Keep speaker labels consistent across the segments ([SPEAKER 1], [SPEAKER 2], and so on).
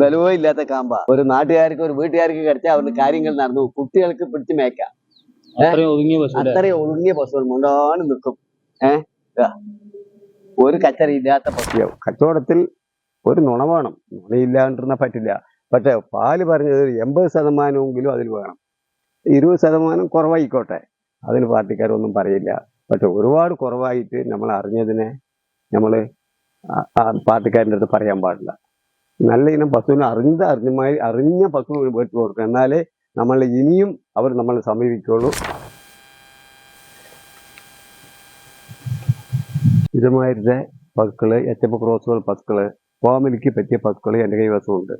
[SPEAKER 1] ബലവോ ഇല്ലാത്ത കാമ്പ. ഒരു നാട്ടുകാർക്ക് ഒരു വീട്ടുകാർക്ക് കടിച്ചാൽ അവരുടെ കാര്യങ്ങൾ നടന്നു. കുട്ടികൾക്ക് പിടിച്ച് മേക്കാം
[SPEAKER 2] അത്രയും ഒതുങ്ങിയ
[SPEAKER 1] പശുക്കൾ മുണ്ടാണ് നിൽക്കും. ഏഹ് ഒരു കച്ചറി ഇല്ലാത്ത പശുയാവും കച്ചവടത്തിൽ ഒരു നുണ വേണം. നുണയില്ലാണ്ടിരുന്നാൽ പറ്റില്ല. പക്ഷെ പാൽ പറഞ്ഞത് എൺപത് ശതമാനമെങ്കിലും അതിൽ വേണം. ഇരുപത് ശതമാനം കുറവായിക്കോട്ടെ. അതിന് പാർട്ടിക്കാരൊന്നും പറയില്ല. പക്ഷെ ഒരുപാട് കുറവായിട്ട് നമ്മൾ അറിഞ്ഞതിനെ നമ്മൾ പാർട്ടിക്കാരന്റെ അടുത്ത് പറയാൻ പാടില്ല. നല്ല ഇനം പശുവിനെ അറിഞ്ഞ അറിഞ്ഞമായി അറിഞ്ഞ പശുവിന് മേടിച്ചു കൊടുക്കുക എന്നാലേ നമ്മൾ ഇനിയും അവർ നമ്മളെ സമീപിക്കുള്ളൂ. ഇതുമാതിരത്തെ പശുക്കൾ എച്ചപ്പ ക്രോസുകൾ പശുക്കൾ ഫോമിലിക്ക് പറ്റിയ പശുക്കൾ എന്റെ കൈവശമുണ്ട്.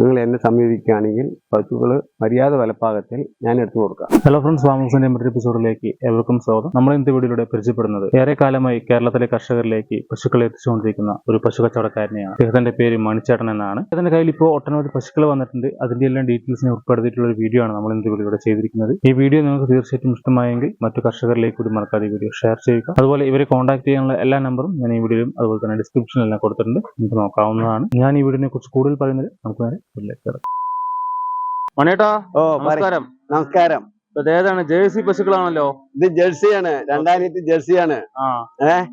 [SPEAKER 1] നിങ്ങൾ എന്നെ സമീപിക്കുകയാണെങ്കിൽ പശുക്കൾ മര്യാദ വലപ്പാകത്തിൽ ഞാൻ എടുത്തു കൊടുക്കാം.
[SPEAKER 2] ഹലോ ഫ്രണ്ട്സ് ഫാമേഴ്സിന്റെ മറ്റൊരു എപ്പിസോഡിലേക്ക് ഏവർക്കും സ്വാഗതം. നമ്മൾ ഇന്നത്തെ വീഡിയോയിലൂടെ പരിചയപ്പെടുന്നത് ഏറെ കാലമായി കേരളത്തിലെ കർഷകരിലേക്ക് പശുക്കളെ എത്തിച്ചുകൊണ്ടിരിക്കുന്ന ഒരു പശു കച്ചവടക്കാരനെയാണ് അദ്ദേഹത്തിന്റെ പേര് മണിച്ചേട്ടൻ എന്നാണ്. അദ്ദേഹത്തിന്റെ കയ്യിൽ ഇപ്പോൾ ഒട്ടനവധി പശുക്കൾ വന്നിട്ടുണ്ട്. അതിന്റെ എല്ലാം ഡീറ്റെയിൽസിനെ ഉൾപ്പെടുത്തിയിട്ടുള്ള ഒരു വീഡിയോ ആണ് നമ്മൾ ഇന്നത്തെ വീടിലൂടെ ചെയ്തിരിക്കുന്നത്. ഈ വീഡിയോ നിങ്ങൾക്ക് തീർച്ചയായിട്ടും ഇഷ്ടമായെങ്കിൽ മറ്റു കർഷകരിലേക്ക് കൂടി മറക്കാതെ ഈ വീഡിയോ ഷെയർ ചെയ്യുക. അതുപോലെ ഇവരെ കോൺടാക്ട് ചെയ്യാനുള്ള എല്ലാ നമ്പറും ഞാൻ ഈ വീഡിയോയിലും അതുപോലെ തന്നെ ഡിസ്ക്രിപ്ഷനിലെല്ലാം കൊടുത്തിട്ടുണ്ട്. നമുക്ക് നോക്കാവുന്നതാണ്. ഞാൻ ഈ വീഡിയോനെ കുറിച്ച് കൂടുതൽ പറയുന്നത് നമുക്ക് നേരെ മണിയേട്ടാ
[SPEAKER 1] ഓ
[SPEAKER 2] നമസ്കാരം.
[SPEAKER 1] നമസ്കാരം.
[SPEAKER 2] ഏതാണ് ജേഴ്സി പശുക്കളാണല്ലോ?
[SPEAKER 1] ഇത് ജേഴ്സിയാണ് രണ്ടായിരത്തി ജേഴ്സിയാണ്. ഏഹ്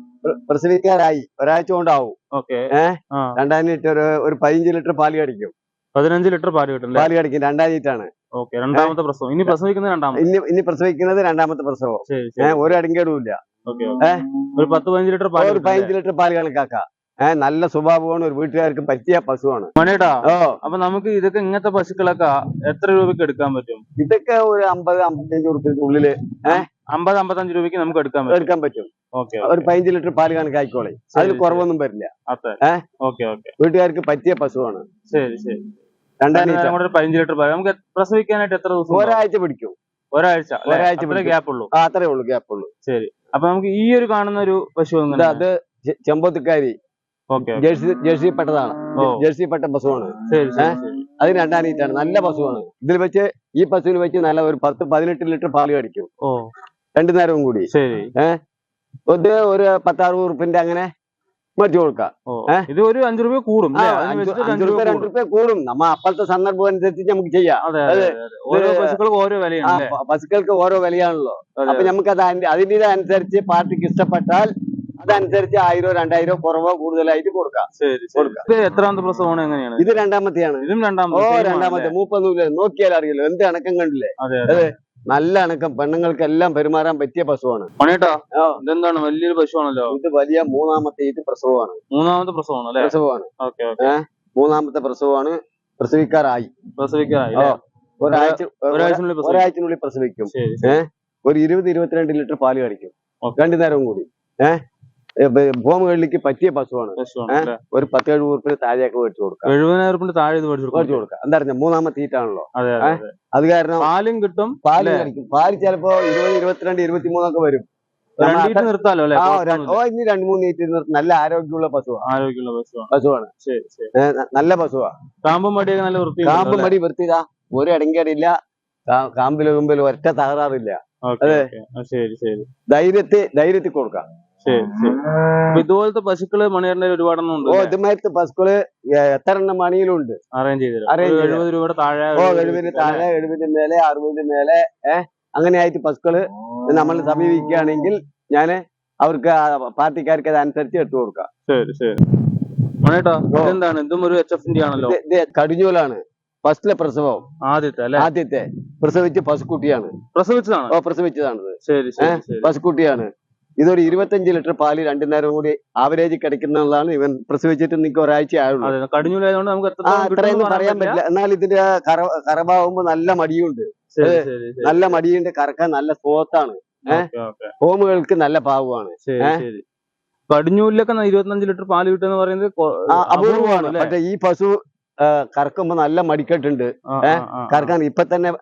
[SPEAKER 1] പ്രസവിക്കാരായി ഒരാഴ്ച കൊണ്ടാവും.
[SPEAKER 2] ഓക്കെ.
[SPEAKER 1] ഏ?
[SPEAKER 2] ആ.
[SPEAKER 1] രണ്ടായിരം ലിറ്റർ ഒരു ഒരു പതിനഞ്ച് ലിറ്റർ പാൽ കടിക്കും.
[SPEAKER 2] പതിനഞ്ച് ലിറ്റർ പാൽ കിട്ടും
[SPEAKER 1] പാൽ കടിക്കും രണ്ടായിരത്താണ്
[SPEAKER 2] ഓക്കെ രണ്ടാമത്തെ പ്രസവം. ഇനി പ്രസവിക്കുന്നത് രണ്ടാമത്തെ?
[SPEAKER 1] ഇനി ഇനി പ്രസവിക്കുന്നത് രണ്ടാമത്തെ പ്രസവം. ഏഹ് ഒരു അടങ്കേടും ഇല്ല?
[SPEAKER 2] ഒരു പത്ത് പതിനഞ്ച് ലിറ്റർ പാൽ
[SPEAKER 1] ഒരു പതിനഞ്ച് ലിറ്റർ പാൽ കണക്കാക്കാം. ഏഹ് നല്ല സ്വഭാവമാണ് ഒരു വീട്ടുകാർക്ക് പറ്റിയ പശുവാണ്.
[SPEAKER 2] മണിയേട്ടാ
[SPEAKER 1] ഓ.
[SPEAKER 2] അപ്പൊ നമുക്ക് ഇതൊക്കെ ഇങ്ങനത്തെ പശുക്കളൊക്കെ എത്ര രൂപക്ക് എടുക്കാൻ പറ്റും?
[SPEAKER 1] ഇതൊക്കെ ഒരു അമ്പത് അമ്പത്തഞ്ച് ഉള്ളിൽ
[SPEAKER 2] അമ്പത് അമ്പത്തഞ്ച് രൂപയ്ക്ക് നമുക്ക് എടുക്കാൻ പറ്റും.
[SPEAKER 1] എടുക്കാൻ പറ്റും.
[SPEAKER 2] ഓക്കെ
[SPEAKER 1] ഒരു പതിനഞ്ച് ലിറ്റർ പാൽ കണക്കായിക്കോളെ അതിൽ കുറവൊന്നും വരില്ല?
[SPEAKER 2] Okay okay.
[SPEAKER 1] വീട്ടുകാർക്ക് പറ്റിയ പശുവാണ്.
[SPEAKER 2] ശരി ശരി.
[SPEAKER 1] രണ്ടായിരം
[SPEAKER 2] പതിനഞ്ച് ലിറ്റർ പാൽ. നമുക്ക് പ്രസവിക്കാനായിട്ട് എത്ര ദിവസം?
[SPEAKER 1] ഒരാഴ്ച പിടിക്കും.
[SPEAKER 2] ഒരാഴ്ച
[SPEAKER 1] ഒരാഴ്ച
[SPEAKER 2] ഗ്യാപ്പ് ഉള്ളൂ
[SPEAKER 1] അത്രേ ഉള്ളൂ ഗ്യാപ്പ് ഉള്ളൂ
[SPEAKER 2] ശരി. അപ്പൊ നമുക്ക് ഈ ഒരു കാണുന്ന ഒരു പശു
[SPEAKER 1] അത് ചെ- ചെമ്പോത്തുക്കാരി.
[SPEAKER 2] ഓക്കെ
[SPEAKER 1] ജേഴ്സി ജേഴ്സി പെട്ടതാണ് ജേഴ്സി പെട്ട പശുവാണ്
[SPEAKER 2] അതിന് ശരി ശരി.
[SPEAKER 1] അത് രണ്ടാം നല്ല പശുവാണ് ഇതിൽ വെച്ച് ഈ പശുവിൽ വെച്ച് നല്ല ഒരു പത്ത് പതിനെട്ട് ലിറ്റർ പാൽ കടിക്കും. രണ്ടു നേരവും കൂടി.
[SPEAKER 2] ഏഹ്
[SPEAKER 1] ഇത് ഒരു പത്താറുപത് ഉറുപ്പിന്റെ അങ്ങനെ മേടിച്ചു കൊടുക്കാം.
[SPEAKER 2] ഇത് ഒരു അഞ്ചു രൂപ കൂടും
[SPEAKER 1] അഞ്ചു രൂപ രണ്ടു രൂപ കൂടും. നമ്മ അപ്പോഴത്തെ സന്ദർഭം അനുസരിച്ച് നമുക്ക് ചെയ്യാം.
[SPEAKER 2] ഓരോ പശുക്കൾക്ക് ഓരോ വിലയാണ്
[SPEAKER 1] പശുക്കൾക്ക് ഓരോ വിലയാണല്ലോ. അപ്പൊ നമുക്ക് അത് അതിന്റെ അനുസരിച്ച് പാർട്ടിക്ക് ഇഷ്ടപ്പെട്ടാൽ അതനുസരിച്ച് ആയിരോ രണ്ടായിരോ കുറവോ കൂടുതലായിട്ട് കൊടുക്കാം. കൊടുക്കാം.
[SPEAKER 2] എത്രാമത്തെ പ്രസവമാണ് എങ്ങനെയാണ്?
[SPEAKER 1] ഇത് രണ്ടാമത്തെയാണ്.
[SPEAKER 2] ഇതും രണ്ടാമത്തെ ഓ
[SPEAKER 1] രണ്ടാമത്തെ മൂപ്പൊന്നുമില്ല നോക്കിയാൽ അറിയല്ലോ. എന്ത് അണക്കം കണ്ടില്ലേ?
[SPEAKER 2] അതെ
[SPEAKER 1] നല്ല അണക്കം പെണ്ണുങ്ങൾക്കെല്ലാം പെരുമാറാൻ പറ്റിയ പശുവാണ്.
[SPEAKER 2] മണിയേട്ടാ
[SPEAKER 1] ആ.
[SPEAKER 2] ഇതെന്താണ്? വലിയൊരു പശുവാണല്ലോ.
[SPEAKER 1] ഇത് വലിയ മൂന്നാമത്തെ ഇത് പ്രസവമാണ്.
[SPEAKER 2] മൂന്നാമത്തെ പ്രസവമാണ് അല്ലേ?
[SPEAKER 1] പ്രസവമാണ്. മൂന്നാമത്തെ പ്രസവമാണ് പ്രസവിക്കാറായി.
[SPEAKER 2] പ്രസവിക്കാറായി?
[SPEAKER 1] ഒരാഴ്ച
[SPEAKER 2] ഒരാഴ്ചനുള്ളിൽ പ്രസവിക്കും. ഏഹ്
[SPEAKER 1] ഒരു ഇരുപത് ഇരുപത്തിരണ്ട് ലിറ്റർ പാൽ കടിക്കും
[SPEAKER 2] ഓക്കെ.
[SPEAKER 1] രണ്ടു നേരവും കൂടി. ഏഹ് ഭൂമുകളിലേക്ക് പറ്റിയ പശുവാണ്? ഒരു പത്ത് എഴുപത് ഉറുപ്പിന് താഴെയൊക്കെ മേടിച്ചു കൊടുക്കാം.
[SPEAKER 2] എഴുപതിനായിരം ഉറുപ്പിന് താഴെ ഇത് മേടിച്ചു
[SPEAKER 1] മേടിച്ചു
[SPEAKER 2] കൊടുക്കും.
[SPEAKER 1] എന്താ പറഞ്ഞ മൂന്നാമത്തെ തീറ്റാണല്ലോ
[SPEAKER 2] അതെ
[SPEAKER 1] കാരണം
[SPEAKER 2] പാലും കിട്ടും
[SPEAKER 1] പാൽ പാൽ ചിലപ്പോ ഇരുപത് ഇരുപത്തിരണ്ട് ഇരുപത്തിമൂന്നൊക്കെ വരും.
[SPEAKER 2] നിർത്താലോ അല്ലെ?
[SPEAKER 1] ഓ ഇനി രണ്ട് മൂന്ന് നിർത്തി. നല്ല ആരോഗ്യമുള്ള പശുവാണ്
[SPEAKER 2] ആരോഗ്യമുള്ള പശുവാണ്.
[SPEAKER 1] നല്ല പശുവാ.
[SPEAKER 2] കാമ്പും മടിയൊക്കെ നല്ല വൃത്തി
[SPEAKER 1] കാമ്പ് മടി വൃത്തിയിതാ. ഒരു അടങ്കടില്ല കാമ്പിലും കുമ്പിലും ഒറ്റ തകരാറില്ല. അതെ.
[SPEAKER 2] ശരി ശരി.
[SPEAKER 1] ധൈര്യത്തെ ധൈര്യത്തിൽ കൊടുക്കാം.
[SPEAKER 2] ശരി ശരി. ഇതുപോലത്തെ പശുക്കൾ മണിയറിന്റെ ഒരുപാടെണ്ണം ഉണ്ട്
[SPEAKER 1] ഓ ഇതുമായിട്ട് പശുക്കൾ എത്ര എണ്ണം മണിയിലുണ്ട്.
[SPEAKER 2] അറേഞ്ച് ചെയ്തു
[SPEAKER 1] Arrange ചെയ്ത്
[SPEAKER 2] എഴുപത് രൂപയുടെ താഴെ
[SPEAKER 1] ഓ എഴുപതിന് താഴെ എഴുപതിന് മേലെ അറുപതിന് മേലെ ഏഹ് അങ്ങനെ ആയിട്ട് പശുക്കൾ നമ്മൾ സമീപിക്കുകയാണെങ്കിൽ ഞാൻ അവർക്ക് ആ പാർട്ടിക്കാർക്ക് അതനുസരിച്ച് എടുത്തു കൊടുക്കാം.
[SPEAKER 2] ശരി ശരി. മണിയേട്ടാ
[SPEAKER 1] ഓ.
[SPEAKER 2] ഇതെന്താണ്? ഇതും ഒരു എച്ച് എഫിന്റെ ആണല്ലോ.
[SPEAKER 1] ഇത് ഇത് കടിഞ്ഞൂലാണ്. ഫസ്റ്റിലെ പ്രസവം.
[SPEAKER 2] ആദ്യത്തെ അല്ലെ?
[SPEAKER 1] ആദ്യത്തെ. പ്രസവിച്ച പശുക്കുട്ടിയാണ്.
[SPEAKER 2] പ്രസവിച്ചതാണ്?
[SPEAKER 1] ഓ പ്രസവിച്ചതാണ്
[SPEAKER 2] ശരി ശരി ശരി.
[SPEAKER 1] പശുക്കുട്ടിയാണ്. ഇതൊരു ഇരുപത്തഞ്ച് ലിറ്റർ പാൽ രണ്ടു നേരം കൂടി ആവറേജ് കിടക്കുന്നതാണ് ഇവൻ പ്രസവിച്ചിട്ട് നിങ്ങൾക്ക് ഒരാഴ്ച ആയുള്ളൂ.
[SPEAKER 2] കടിഞ്ഞൂലായതുകൊണ്ട് നമുക്ക്
[SPEAKER 1] അത്രയൊന്നും പറയാൻ പറ്റില്ല. എന്നാൽ ഇതിന്റെ കറ കറവാകുമ്പോ നല്ല മടിയുണ്ട്. നല്ല മടിയുണ്ട് കറക്കാൻ നല്ല സ്പോത്താണ്. ഹോമുകൾക്ക് നല്ല പാവമാണ്.
[SPEAKER 2] കടിഞ്ഞൂലിലൊക്കെ ന- ഇരുപത്തഞ്ച് ലിറ്റർ പാൽ കിട്ടുന്ന പറയുന്നത്
[SPEAKER 1] അപൂർവമാണ്? പക്ഷെ ഈ പശു കറക്കുമ്പോ നല്ല മടിക്കെട്ടുണ്ട്. കറക്കാൻ ഇപ്പൊ തന്നെ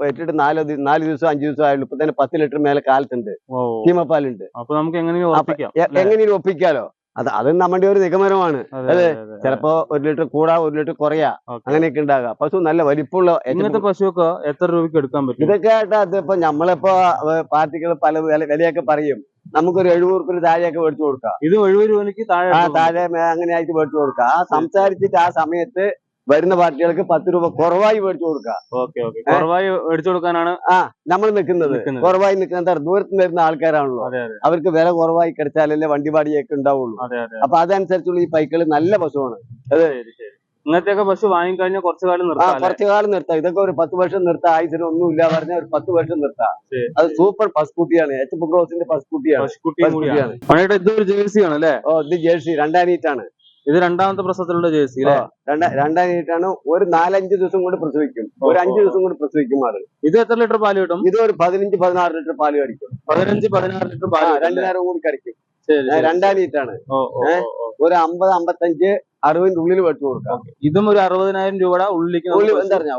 [SPEAKER 1] പെറ്റിട്ട് നാല് നാല് ദിവസം അഞ്ചു ദിവസം ആയുള്ളൂ. ഇപ്പൊ തന്നെ പത്ത് ലിറ്റർ മേലെ കാലത്തുണ്ട്. ചീമപ്പാലുണ്ട്
[SPEAKER 2] അപ്പൊ നമുക്ക് എങ്ങനെയും
[SPEAKER 1] ഒപ്പിക്കാലോ? അത് അത് നമ്മുടെ ഒരു നിഗമനമാണ്.
[SPEAKER 2] അതെ.
[SPEAKER 1] ചിലപ്പോ ഒരു ലിറ്റർ കൂടാ ഒരു ലിറ്റർ കുറയാ. അങ്ങനെയൊക്കെ ഉണ്ടാകാം. പശു നല്ല വലിപ്പമുള്ള
[SPEAKER 2] ഇങ്ങനത്തെ പശുവൊക്കെ എത്ര രൂപയ്ക്ക് എടുക്കാൻ പറ്റും?
[SPEAKER 1] ഇതൊക്കെ ആയിട്ട് അതിപ്പോ നമ്മളിപ്പോ പാർട്ടികൾ പല വില- വിലയൊക്കെ പറയും. നമുക്കൊരു എഴുപത് റുപ്യ താഴെയൊക്കെ മേടിച്ചു കൊടുക്കാം.
[SPEAKER 2] ഇത് എഴുപത് രൂപയ്ക്ക് താഴെ
[SPEAKER 1] താഴെ അങ്ങനെ ആയിട്ട് മേടിച്ചു കൊടുക്കാം. ആ സംസാരിച്ചിട്ട് ആ സമയത്ത് വരുന്ന പാർട്ടികൾക്ക് പത്ത് രൂപ കുറവായി മേടിച്ചു കൊടുക്കുക.
[SPEAKER 2] Okay okay. കുറവായി മേടിച്ചു കൊടുക്കാനാണ്
[SPEAKER 1] ആ നമ്മൾ നിൽക്കുന്നത്. കുറവായി നിൽക്കുന്ന ദൂരത്ത് വരുന്ന ആൾക്കാരാണല്ലോ. അവർക്ക് വില കുറവായി കിടച്ചാലല്ലേ വണ്ടി പാടിയൊക്കെ ഉണ്ടാവുള്ളൂ. അപ്പൊ അതനുസരിച്ചുള്ള ഈ പൈക്കൾ നല്ല
[SPEAKER 2] ശരി ഇങ്ങനത്തെയൊക്കെ പശു വാങ്ങിക്കഴിഞ്ഞാൽ കുറച്ചു കാലം നിർത്താം?
[SPEAKER 1] കുറച്ചു കാലം നിർത്താം. ഇതൊക്കെ ഒരു പത്ത് വർഷം നിർത്താം. ആയുസിന് ഒന്നുമില്ല പറഞ്ഞ ഒരു പത്ത് വർഷം നിർത്താം. അത് സൂപ്പർ പസ്കുട്ടിയാണ് എച്ച് എഫ് ക്രോസിന്റെ പസ്കുട്ടിയാണ്
[SPEAKER 2] പശുക്കുട്ടിയും കൂടിയാണ്. മണിയേട്ടാ ഇത് ഒരു ജേഴ്സി ആണ് അല്ലേ
[SPEAKER 1] ഓ ഇത് ജേഴ്സി. രണ്ടാം നീറ്റാണ്
[SPEAKER 2] ഇത് രണ്ടാമത്തെ പ്രസവത്തിലുള്ള ജേഴ്സി അല്ലേ
[SPEAKER 1] രണ്ടാ- നീറ്റാണ് ഒരു നാലഞ്ച് ദിവസം കൊണ്ട് പ്രസവിക്കും. ഒരു അഞ്ച് ദിവസം കൊണ്ട് പ്രസവിക്കും അത്
[SPEAKER 2] ഇത് എത്ര ലിറ്റർ പാൽ കിട്ടും?
[SPEAKER 1] ഇത് ഒരു പതിനഞ്ച് പതിനാറ് ലിറ്റർ പാൽ കടിക്കും.
[SPEAKER 2] പതിനഞ്ച് പതിനാറ് ലിറ്റർ പാൽ
[SPEAKER 1] രണ്ടു നേരം കൂടി കടിക്കും. രണ്ടാം
[SPEAKER 2] ലീറ്റാണ്.
[SPEAKER 1] ഒരു അമ്പത് അമ്പത്തഞ്ച് അറുപതിന്റെ ഉള്ളിൽ വെച്ചു കൊടുക്കാം.
[SPEAKER 2] ഇതും ഒരു അറുപതിനായിരം രൂപയുടെ ഉള്ളിലേക്ക്
[SPEAKER 1] ഉള്ളിൽ
[SPEAKER 2] നമുക്ക്
[SPEAKER 1] എന്താ പറഞ്ഞാ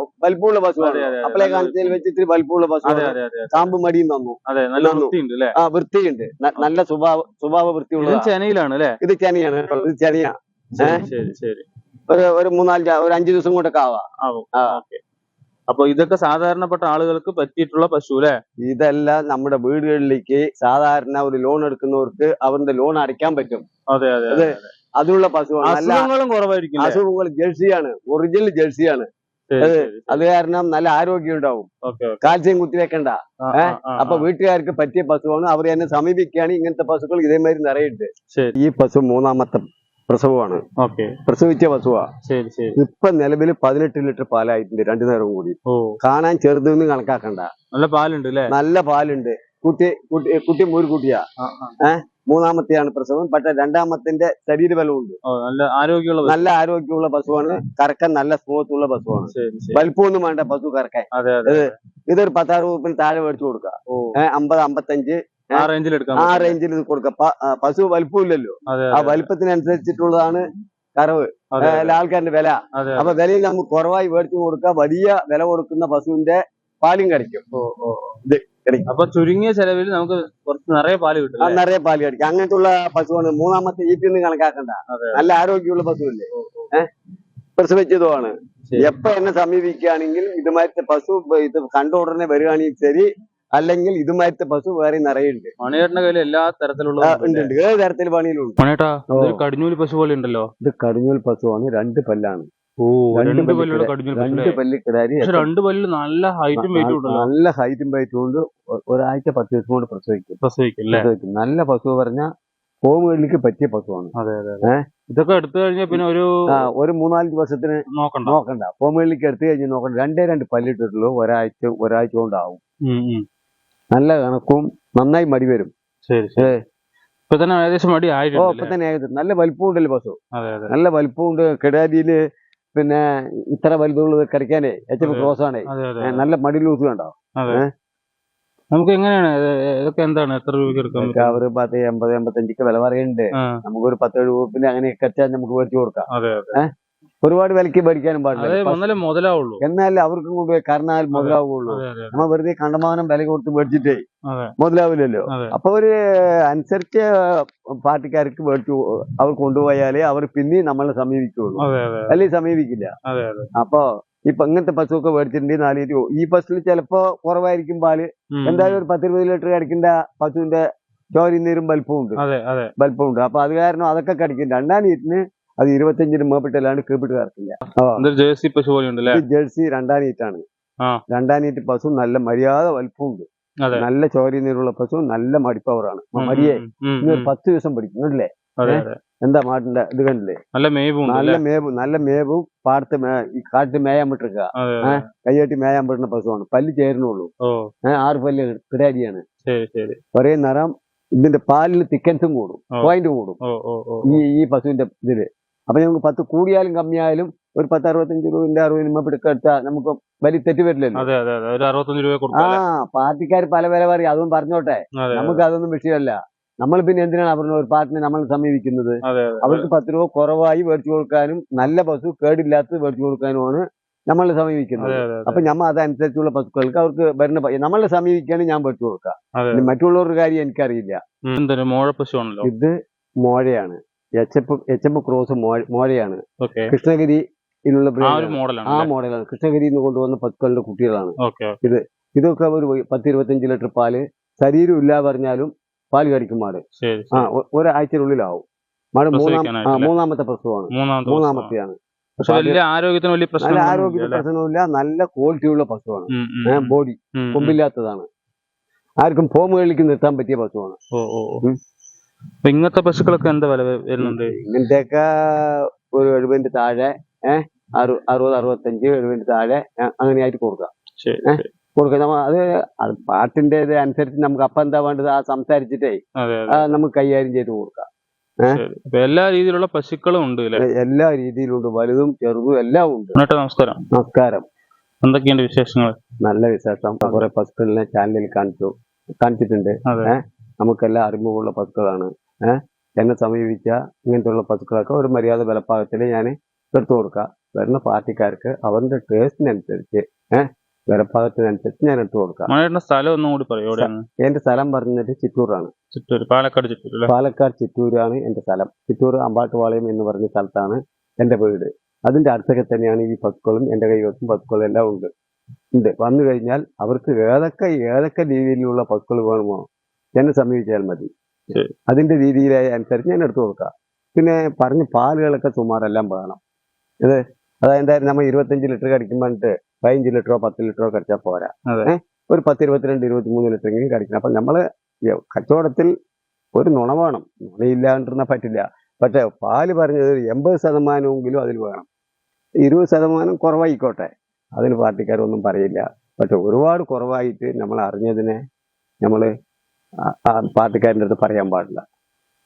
[SPEAKER 2] അതെ, അതെ.
[SPEAKER 1] അപ്പളേ കാണിച്ചതിൽ വെച്ച് ഇത്തിരി വലിപ്പമുള്ള
[SPEAKER 2] അതെ
[SPEAKER 1] സാമ്പ് മടിയും തന്നു.
[SPEAKER 2] അതെ നല്ല. വൃത്തിയുണ്ട്
[SPEAKER 1] ആ വൃത്തിയുണ്ട്. നല്ല സ്വഭാവ സ്വഭാവ വൃത്തിയുള്ള
[SPEAKER 2] ചെനയിലാണ് അല്ലേ?
[SPEAKER 1] ഇത് ചെനയാണ്. ഇത് ചനിയാ.
[SPEAKER 2] ശരി ശരി ശരി.
[SPEAKER 1] ഒരു ഒരു മൂന്നാൽ ഒരു അഞ്ചു ദിവസം കൊണ്ടൊക്കെ ആവാം.
[SPEAKER 2] ആവും.
[SPEAKER 1] ആ.
[SPEAKER 2] ഓക്കെ. അപ്പൊ ഇതൊക്കെ സാധാരണപ്പെട്ട ആളുകൾക്ക് പറ്റിയിട്ടുള്ള പശു അല്ലേ
[SPEAKER 1] ഇതെല്ലാം നമ്മുടെ വീടുകളിലേക്ക് സാധാരണ ഒരു ലോൺ എടുക്കുന്നവർക്ക് അവരുടെ ലോൺ അടയ്ക്കാൻ പറ്റും.
[SPEAKER 2] അതെ അതെ
[SPEAKER 1] അതെ. അതിനുള്ള പശുവാണ് നല്ല
[SPEAKER 2] അസുഖങ്ങളും കുറവായിരിക്കും?
[SPEAKER 1] അസുഖങ്ങൾ ജേഴ്സിയാണ്. ഒറിജിനൽ ജേഴ്സിയാണ്.
[SPEAKER 2] ശരി,
[SPEAKER 1] അത്
[SPEAKER 2] ശരി, ശരി.
[SPEAKER 1] അത് കാരണം നല്ല ആരോഗ്യം ഉണ്ടാവും.
[SPEAKER 2] Okay okay.
[SPEAKER 1] കാൽസ്യം കുത്തിവെക്കണ്ട
[SPEAKER 2] ആ,
[SPEAKER 1] ഏ?
[SPEAKER 2] ആ, ആ,
[SPEAKER 1] അപ്പൊ
[SPEAKER 2] ആ.
[SPEAKER 1] വീട്ടുകാർക്ക് പറ്റിയ പശുവാണ്. അവർ എന്നെ സമീപിക്കുകയാണ്. ഇങ്ങനത്തെ പശുക്കൾ ഇതേമാതിരി നിറയുണ്ട്.
[SPEAKER 2] ശരി.
[SPEAKER 1] ഈ പശു മൂന്നാമത്തെ പ്രസവമാണ്.
[SPEAKER 2] ഓക്കെ.
[SPEAKER 1] പ്രസവിച്ച പശുവാ.
[SPEAKER 2] ശരി ശരി.
[SPEAKER 1] ഇപ്പൊ നിലവിൽ പതിനെട്ട് ലിറ്റർ പാലായിട്ടുണ്ട് രണ്ടു നേരവും കൂടി. കാണാൻ ചെറുതെന്ന് കണക്കാക്കണ്ട.
[SPEAKER 2] നല്ല പാലുണ്ട്
[SPEAKER 1] നല്ല പാലുണ്ട്. കുട്ടി കുട്ടി കുട്ടി മൂര്
[SPEAKER 2] കുട്ടിയാ. ആ.
[SPEAKER 1] മൂന്നാമത്തെയാണ് പ്രസവം പക്ഷെ രണ്ടാമത്തിന്റെ ശരീരബലമുണ്ട്
[SPEAKER 2] നല്ല ആരോഗ്യമുള്ള.
[SPEAKER 1] നല്ല ആരോഗ്യമുള്ള പശുവാണ് കറക്കാൻ നല്ല സ്മൂത്ത് ഉള്ള പശുവാണ് വലിപ്പമൊന്നും വേണ്ട പശു കറക്കാൻ. ഇതൊരു പത്താറ് രൂപയിൽ താഴെ മേടിച്ചു കൊടുക്കുക. ഏഹ് അമ്പത് അമ്പത്തഞ്ച്
[SPEAKER 2] ആ റേഞ്ചിൽ
[SPEAKER 1] ആ റേഞ്ചിൽ ഇത് കൊടുക്കുക പശു വലിപ്പമില്ലല്ലോ.
[SPEAKER 2] ഇല്ലല്ലോ
[SPEAKER 1] ആ വലിപ്പത്തിനനുസരിച്ചിട്ടുള്ളതാണ് കറവ്. ആൾക്കാരുടെ വില. അപ്പൊ വിലയിൽ നമുക്ക് കുറവായി മേടിച്ചു കൊടുക്കാം. വലിയ വില കൊടുക്കുന്ന പശുവിന്റെ പാലും കടിക്കും. ഇത് കടിക്കും.
[SPEAKER 2] അപ്പൊ ചുരുങ്ങിയ ചെലവിൽ നമുക്ക് കുറച്ച് നിറയെ പാൽ കിട്ടും?
[SPEAKER 1] നിറയെ പാൽ കടിക്കും. അങ്ങനത്തുള്ള പശുവാണ് മൂന്നാമത്തെ ഈറ്റൊന്നും കണക്കാക്കണ്ട. നല്ല ആരോഗ്യമുള്ള പശുവല്ലേ? പ്രസവിച്ചതുമാണ്. എപ്പോ എന്നെ സമീപിക്കുകയാണെങ്കിൽ ഇതുമായിട്ട് പശു ഇത് കണ്ട ഉടനെ വരികയാണെങ്കിൽ ശരി. അല്ലെങ്കിൽ ഇതുമായിട്ട് പശു വേറെ നിറയുണ്ട്.
[SPEAKER 2] മണിയേട്ടന്റെ കയ്യിൽ എല്ലാ തരത്തിലുള്ള
[SPEAKER 1] ഉണ്ട് ഉണ്ട്. ഏത് തരത്തിൽ പണിയിലുണ്ട് പണിയേട്ടാ
[SPEAKER 2] മണിയേട്ടാ. കടിഞ്ഞൂലി പശു പോലെ ഉണ്ടല്ലോ.
[SPEAKER 1] ഇത് കടിഞ്ഞൂൽ പശുവാണ് രണ്ട് പല്ലാണ്.
[SPEAKER 2] ഓ
[SPEAKER 1] രണ്ട്
[SPEAKER 2] രണ്ട്
[SPEAKER 1] പല്ല്
[SPEAKER 2] പല്ലുള്ള കടിഞ്ഞൂൽ പശു
[SPEAKER 1] രണ്ട് പല്ല്
[SPEAKER 2] കിടാരി രണ്ട് പല്ല് നല്ല ഹൈറ്റും വെയിറ്റും ഉണ്ടല്ലോ.
[SPEAKER 1] നല്ല ഹൈറ്റും വെയിറ്റും കൊണ്ട് ഒ- ഒരാഴ്ച പത്ത് ദിവസം കൊണ്ട് പ്രസവിക്കും.
[SPEAKER 2] പ്രസവിക്കും
[SPEAKER 1] നല്ല പശു പറഞ്ഞ ഹോമുകളിലേക്ക് പറ്റിയ പശുവാണ്.
[SPEAKER 2] അതെ അതെ ഇതൊക്കെ എടുത്തു കഴിഞ്ഞാൽ പിന്നെ ഒരു
[SPEAKER 1] ആ ഒരു മൂന്നാലഞ്ച് വർഷത്തിന്
[SPEAKER 2] നോക്കണ്ട.
[SPEAKER 1] നോക്കണ്ട. ഹോമുകളിലേക്ക് എടുത്തു കഴിഞ്ഞാൽ നോക്കണ്ട. രണ്ടേ രണ്ട് പല്ലിട്ടിട്ടുള്ളൂ. ഒരാഴ്ച ഒരാഴ്ച കൊണ്ടാവും. നല്ല കണക്കും നന്നായി മടി വരും.
[SPEAKER 2] ശരി ശരി. ഇപ്പൊ തന്നെ ഏകദേശം മടി
[SPEAKER 1] ഓ
[SPEAKER 2] ആയിട്ടുണ്ട്
[SPEAKER 1] ഇപ്പൊ തന്നെ ഏകദേശം നല്ല വലിപ്പം ഉണ്ടല്ലോ പശു
[SPEAKER 2] അതെ അതെ.
[SPEAKER 1] നല്ല വലിപ്പമുണ്ട്. കിടാരിയിൽ പിന്നെ ഇത്ര വലുതുള്ളത് കറിക്കാനേ ഏറ്റവും
[SPEAKER 2] അതെ.
[SPEAKER 1] ക്രോസ് ആണേ
[SPEAKER 2] അതെ അതെ
[SPEAKER 1] ഏ, നല്ല മടി ലൂസ് കണ്ടോ?
[SPEAKER 2] അതെ? നമുക്ക് എങ്ങനെയാണ്? ഇത് ഇതൊക്കെ എന്താണ്? എത്ര രൂപയ്ക്ക് എടുക്കാൻ
[SPEAKER 1] ഇതൊക്കെ
[SPEAKER 2] പറ്റും?
[SPEAKER 1] അവർ പത്ത് എൺപത് എൺപത്തഞ്ചൊക്കെ വില പറയുന്നുണ്ട്.
[SPEAKER 2] ആ,
[SPEAKER 1] നമുക്കൊരു പത്ത് എഴുപതിന് അങ്ങനെയൊക്കെ വെച്ചാൽ നമുക്ക് മേടിച്ചു കൊടുക്കാം.
[SPEAKER 2] അതെ അതെ.
[SPEAKER 1] ഒരുപാട് വിലക്ക് മേടിക്കാനും പാടില്ല.
[SPEAKER 2] മുതലാവുള്ളൂ.
[SPEAKER 1] എന്നാലേ അവർക്കും കൊണ്ടുപോയി കറന്നാൽ മുതലാവുള്ളൂ. നമ്മൾ വെറുതെ കണ്ടമാനം വില കൊടുത്ത് മേടിച്ചിട്ടേ മുതലാവില്ലല്ലോ. അപ്പൊ ഒരു അനുസരിച്ച് പാർട്ടിക്കാർക്ക് മേടിച്ചു അവർ കൊണ്ടുപോയാലേ അവർ പിന്നെയും നമ്മളെ സമീപിക്കുള്ളൂ അല്ലെങ്കിൽ സമീപിക്കില്ല. അപ്പോ ഇപ്പൊ ഇങ്ങനത്തെ പശുവൊക്കെ മേടിച്ചിട്ടുണ്ടെങ്കിൽ നാല് ഈ പശുവിൽ ചിലപ്പോ കുറവായിരിക്കും
[SPEAKER 2] പാൽ.
[SPEAKER 1] എന്തായാലും ഒരു പത്തിരുപത് ലിറ്റർ കടിക്കേണ്ട പശുവിന്റെ ചോരിനീരും വലിപ്പമുണ്ട്
[SPEAKER 2] അതെ അതെ.
[SPEAKER 1] വലിപ്പമുണ്ട് അപ്പൊ അത് കാരണം അതൊക്കെ കടിക്കും. രണ്ടാം നീറ്റിന് അത് ഇരുപത്തിയഞ്ചിന് മേപ്പിട്ടല്ലാണ്ട് കീപ്പിട്ട് കറക്കില്ല
[SPEAKER 2] ജേഴ്സി പശു പോലെ
[SPEAKER 1] ജേഴ്സി രണ്ടാം നീറ്റാണ്. രണ്ടാം നീറ്റ് പശു നല്ല മര്യാദ വലിപ്പമുണ്ട്.
[SPEAKER 2] നല്ല
[SPEAKER 1] നല്ല ചോരിനീരുള്ള പശു നല്ല മടിപ്പവറാണ്
[SPEAKER 2] മരിയെ
[SPEAKER 1] മടിയെ
[SPEAKER 2] ഉം, ഉം,
[SPEAKER 1] ഇനി ഒരു
[SPEAKER 2] ഉം.
[SPEAKER 1] പത്ത് ദിവസം
[SPEAKER 2] പഠിക്കും അല്ലേ
[SPEAKER 1] എന്താ മാട്ടിന്റെ ഇത് കണ്ടില്ലേ?
[SPEAKER 2] നല്ല മേവും
[SPEAKER 1] നല്ല മേവും നല്ല മേവും പാടത്ത് ഈ കാട്ടിൽ മേയാൻ വിട്ടിരിക്കുക? കയ്യേട്ടി മേയാൻ പറ്റുന്ന പശുവാണ്. പല്ല് ചേരുന്നുള്ളൂ. ആറ് പല്ല് കിടാരിയാണ്. ഒരേ നിറം ഇതിന്റെ പാലിൽ തിക്കൻസും കൂടും. പോയിന്റ് കൂടും. ഈ ഈ പശുവിന്റെ ഇതിൽ. അപ്പൊ നമുക്ക് പത്ത് കൂടിയാലും കമ്മിയായാലും ഒരു പത്ത് അറുപത്തഞ്ച് രൂപന്റെ അറുപത് രൂപ പിടിക്കെടുത്താൽ നമുക്ക് വലിയ തെറ്റ് വരില്ലല്ലോ. ആ പാർട്ടിക്കാർ പല വില പറയും അതൊന്നും പറഞ്ഞോട്ടെ. നമുക്ക് അതൊന്നും വിഷയമല്ല. നമ്മൾ പിന്നെ എന്തിനാണ് അവരുടെ ഒരു പാർട്ടിനെ നമ്മൾ സമീപിക്കുന്നത്? അവർക്ക് പത്ത് രൂപ കുറവായി മേടിച്ചു കൊടുക്കാനും നല്ല പശു കേടില്ലാത്തത് മേടിച്ചു കൊടുക്കാനുമാണ് നമ്മൾ സമീപിക്കുന്നത്. അപ്പൊ നമ്മൾ അതനുസരിച്ചുള്ള പശുക്കൾക്ക് അവർക്ക് വരുന്ന നമ്മൾ നമ്മളെ സമീപിക്കുകയാണെങ്കിൽ ഞാൻ മേടിച്ചു കൊടുക്കാം. മറ്റുള്ളവരുടെ കാര്യം എനിക്കറിയില്ല. ഇത് മോഴയാണ്. H F H M cross
[SPEAKER 2] മോരയാണ്
[SPEAKER 1] Krishnagiri.
[SPEAKER 2] മോഡലാണ്
[SPEAKER 1] ആ മോഡലാണ്. കൃഷ്ണഗിരിയിൽ നിന്ന് കൊണ്ടുവന്ന പത്തുകളുടെ കുട്ടികളാണ്.
[SPEAKER 2] ഇത്
[SPEAKER 1] ഇതൊക്കെ ഒരു പത്ത് ഇരുപത്തഞ്ച് ലിറ്റർ പാൽ ശരീരം ഇല്ല പറഞ്ഞാലും പാൽ കടിക്കും മാട് ആ ഒരാഴ്ചയിലുള്ളിലാവും മാട് മൂന്നാം? മൂന്നാമത്തെ പ്രസവമാണ്.
[SPEAKER 2] മൂന്നാമത്തെ
[SPEAKER 1] മൂന്നാമത്തെയാണ്.
[SPEAKER 2] വലിയ ആരോഗ്യത്തിന് വലിയ
[SPEAKER 1] നല്ല
[SPEAKER 2] പ്രശ്നം
[SPEAKER 1] ആരോഗ്യ പ്രശ്നമില്ല നല്ല ക്വാളിറ്റിയുള്ള പശുവാണ് ബോഡി കൊമ്പില്ലാത്തതാണ്. ആർക്കും ഫോമുകളിലേക്ക് നിർത്താൻ പറ്റിയ പശുവാണ്.
[SPEAKER 2] അപ്പൊ ഇങ്ങനത്തെ പശുക്കളൊക്കെ എന്താ വില വ- വരുന്നുണ്ട്?
[SPEAKER 1] ഇങ്ങനത്തെയൊക്കെ ഒരു എഴുപതിന്റെ താഴെ ഏഹ് അറു അറുപത് അറുപത്തഞ്ച് എഴുപതിന്റെ താഴെ അങ്ങനെ ആയിട്ട് കൊടുക്കാം.
[SPEAKER 2] ശരി
[SPEAKER 1] ഏ? കൊടുക്കാം. നമ്മ അത് അത് പാട്ടിന്റെ ഇത് അനുസരിച്ച് നമുക്ക് അപ്പം എന്താ വേണ്ടത്? ആ സംസാരിച്ചിട്ടേ
[SPEAKER 2] അതെ
[SPEAKER 1] ആ,
[SPEAKER 2] അതെ
[SPEAKER 1] നമുക്ക് കൈകാര്യം ചെയ്ത് കൊടുക്കാം.
[SPEAKER 2] ശരി. അപ്പൊ എല്ലാ രീതിയിലുള്ള പശുക്കളും ഉണ്ട് അല്ലേ
[SPEAKER 1] എല്ലാ രീതിയിലുണ്ട്. വലുതും ചെറുതും എല്ലാം ഉണ്ട്.
[SPEAKER 2] എന്നിട്ട് നമസ്കാരം.
[SPEAKER 1] നമസ്കാരം.
[SPEAKER 2] എന്തൊക്കെയുണ്ട് വിശേഷങ്ങൾ
[SPEAKER 1] നല്ല വിശേഷം. കുറെ പശുക്കളിനെ ചാനലിൽ കാണിച്ചു കാണിച്ചിട്ടുണ്ട്.
[SPEAKER 2] അതെ.
[SPEAKER 1] ഏ? നമുക്കെല്ലാം അറിമുള്ള പശുക്കളാണ്. ഏഹ് എന്നെ സമീപിച്ച ഇങ്ങനത്തെയുള്ള പശുക്കളൊക്കെ ഒരു മര്യാദ വിലപ്പാകത്തിൽ ഞാൻ എടുത്തു കൊടുക്കാം. വരുന്ന പാർട്ടിക്കാർക്ക് അവരുടെ ടേസ്റ്റിനനുസരിച്ച് ഏഹ് വിലപ്പാകത്തിനനുസരിച്ച് ഞാൻ എടുത്തു കൊടുക്കാം.
[SPEAKER 2] സ്ഥലം ഒന്നും കൂടി പറയൂ
[SPEAKER 1] എന്റെ സ്ഥലം പറഞ്ഞിട്ട് ചിറ്റൂറാണ്
[SPEAKER 2] ചിറ്റൂർ പാലക്കാട് ചിറ്റൂർ
[SPEAKER 1] പാലക്കാട് ചിറ്റൂരാണ് എന്റെ സ്ഥലം. ചിറ്റൂർ അമ്പാട്ടുപാളയം എന്ന് പറഞ്ഞ സ്ഥലത്താണ് എന്റെ വീട്. അതിന്റെ അടുത്തൊക്കെ തന്നെയാണ് ഈ പശുക്കളും എന്റെ കൈവശം പശുക്കളും എല്ലാം ഉണ്ട്. ഉണ്ട്. വന്നു കഴിഞ്ഞാൽ അവർക്ക് ഏതൊക്കെ ഏതൊക്കെ രീതിയിലുള്ള പശുക്കൾ വേണമോ എന്നെ സമീപിച്ചാൽ മതി. അതിന്റെ രീതിയിലായ അനുസരിച്ച് ഞാൻ എടുത്തു കൊടുക്കാം. പിന്നെ പറഞ്ഞ് പാലുകളൊക്കെ സുമാറെല്ലാം വേണം. ഇത് അതായത് നമ്മൾ ഇരുപത്തഞ്ച് ലിറ്റർ കടിക്കുമ്പോഴത്തെ പതിനഞ്ച് ലിറ്ററോ പത്ത് ലിറ്ററോ കടിച്ചാൽ പോരാ? ഒരു പത്ത് ഇരുപത്തിരണ്ട് ഇരുപത്തിമൂന്ന് ലിറ്ററെങ്കിലും കടിക്കണം. അപ്പൊ നമ്മൾ ഈ കച്ചവടത്തിൽ ഒരു നുണ വേണം. നുണയില്ലാണ്ടിരുന്ന പറ്റില്ല. പക്ഷെ പാൽ പറഞ്ഞത് എൺപത് ശതമാനമെങ്കിലും അതിൽ വേണം. ഇരുപത് ശതമാനം കുറവായിക്കോട്ടെ. അതിന് പാർട്ടിക്കാരൊന്നും പറയില്ല. പക്ഷെ ഒരുപാട് കുറവായിട്ട് നമ്മൾ അറിഞ്ഞതിനെ നമ്മൾ പാർട്ടിക്കാരന്റെ അടുത്ത് പറയാൻ പാടില്ല.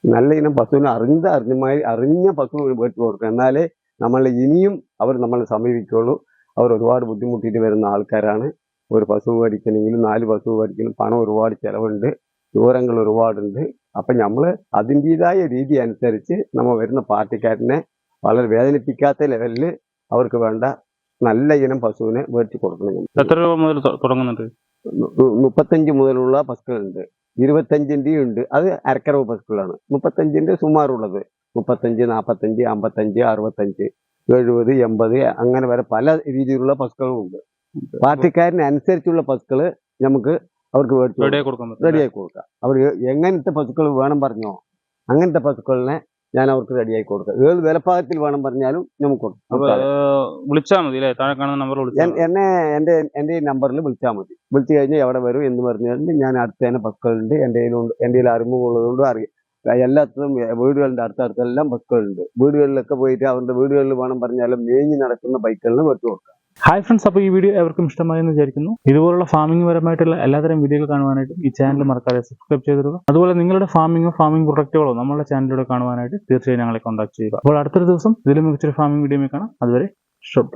[SPEAKER 1] നല്ല ഇനം പശുവിനെ അറിഞ്ഞ അറിഞ്ഞമായി അറിഞ്ഞ പശു വീട്ടിൽ കൊടുക്കുക എന്നാലേ നമ്മൾ ഇനിയും അവർ നമ്മളെ സമീപിക്കുള്ളൂ അവർ ഒരുപാട് ബുദ്ധിമുട്ടിയിട്ട് വരുന്ന ആൾക്കാരാണ്. ഒരു പശു മേടിക്കണമെങ്കിലും നാല് പശു മേടിക്കണം പണം ഒരുപാട് ചിലവുണ്ട്. ദൂരങ്ങൾ ഒരുപാടുണ്ട്. അപ്പൊ നമ്മൾ അതിന്റെതായ രീതി അനുസരിച്ച് നമ്മൾ വരുന്ന പാർട്ടിക്കാരനെ വളരെ വേദനിപ്പിക്കാത്ത ലെവലിൽ അവർക്ക് വേണ്ട നല്ല ഇനം പശുവിനെ മേടിച്ച് കൊടുക്കണം.
[SPEAKER 2] എത്ര രൂപ മുതൽ തുടങ്ങുന്നുണ്ട്?
[SPEAKER 1] മുപ്പത്തഞ്ച് മുതലുള്ള പശുക്കളുണ്ട്. ഇരുപത്തഞ്ചിന്റെയും ഉണ്ട്. അത് അരക്കര പശുക്കളാണ് മുപ്പത്തഞ്ചിന്റെ സുമാറുള്ളത്. മുപ്പത്തഞ്ച് നാൽപ്പത്തഞ്ച് അമ്പത്തഞ്ച് അറുപത്തഞ്ച് എഴുപത് എൺപത് അങ്ങനെ വരെ പല രീതിയിലുള്ള പശുക്കളും ഉണ്ട്. പാർട്ടിക്കാരന് അനുസരിച്ചുള്ള പശുക്കൾ നമുക്ക് അവർക്ക് റെഡിയാക്കി കൊടുക്കാം. അവർ എങ്ങനത്തെ പശുക്കൾ വേണം പറഞ്ഞോ അങ്ങനത്തെ പശുക്കളിനെ ഞാൻ അവർക്ക് റെഡിയായി കൊടുക്കാം. ഏത് വിലപ്പാകത്തിൽ വേണം പറഞ്ഞാലും നമുക്ക് കൊടുക്കാം.
[SPEAKER 2] വിളിച്ചാൽ മതി അല്ലേ താഴെ കാണുന്ന നമ്പർ
[SPEAKER 1] എന്നെ എന്റെ എന്റെ ഈ നമ്പറിൽ വിളിച്ചാൽ മതി. വിളിച്ചു കഴിഞ്ഞാൽ എവിടെ വരും എന്ന് പറഞ്ഞാൽ ഞാൻ അടുത്ത തന്നെ പശുക്കളുണ്ട് എന്റെ കയ്യിലുണ്ട്. എന്റെ കയ്യിൽ അറിമുള്ളതുകൊണ്ട് അറിയാം. എല്ലാത്തിനും വീടുകളുടെ അടുത്തടുത്തെല്ലാം പശുക്കളുണ്ട് വീടുകളിലൊക്കെ പോയിട്ട് അവരുടെ വീടുകളിൽ വേണം പറഞ്ഞാലും മേഞ്ഞ് നടക്കുന്ന ബൈക്കുകളിന് വെച്ചു കൊടുക്കാം.
[SPEAKER 2] ഹായ് ഫ്രണ്ട്സ് അപ്പോൾ ഈ വീഡിയോ എവർക്കും ഇഷ്ടമായി എന്ന് വിചാരിക്കുന്നു. ഇതുപോലുള്ള ഫാമിംഗ് പരമായിട്ടുള്ള എല്ലാതരം വീഡിയോകൾ കാണുവാനായിട്ട് ഈ ചാനൽ മറക്കാതെ സബ്സ്ക്രൈബ് ചെയ്തിരുന്നു അതുപോലെ നിങ്ങളുടെ ഫാമിങ്ങോ ഫാമിംഗ് പ്രൊഡക്റ്റുകളോ നമ്മുടെ ചാനലിലൂടെ കാണുവാനായിട്ട് തീർച്ചയായും ഞങ്ങളെ കോൺടാക്ട് ചെയ്യുക. അപ്പോൾ അടുത്തൊരു ദിവസം ഇതിലും മികച്ചൊരു ഫാമിംഗ് വീഡിയോ കാണാം. അതുവരെ ഷുഡ്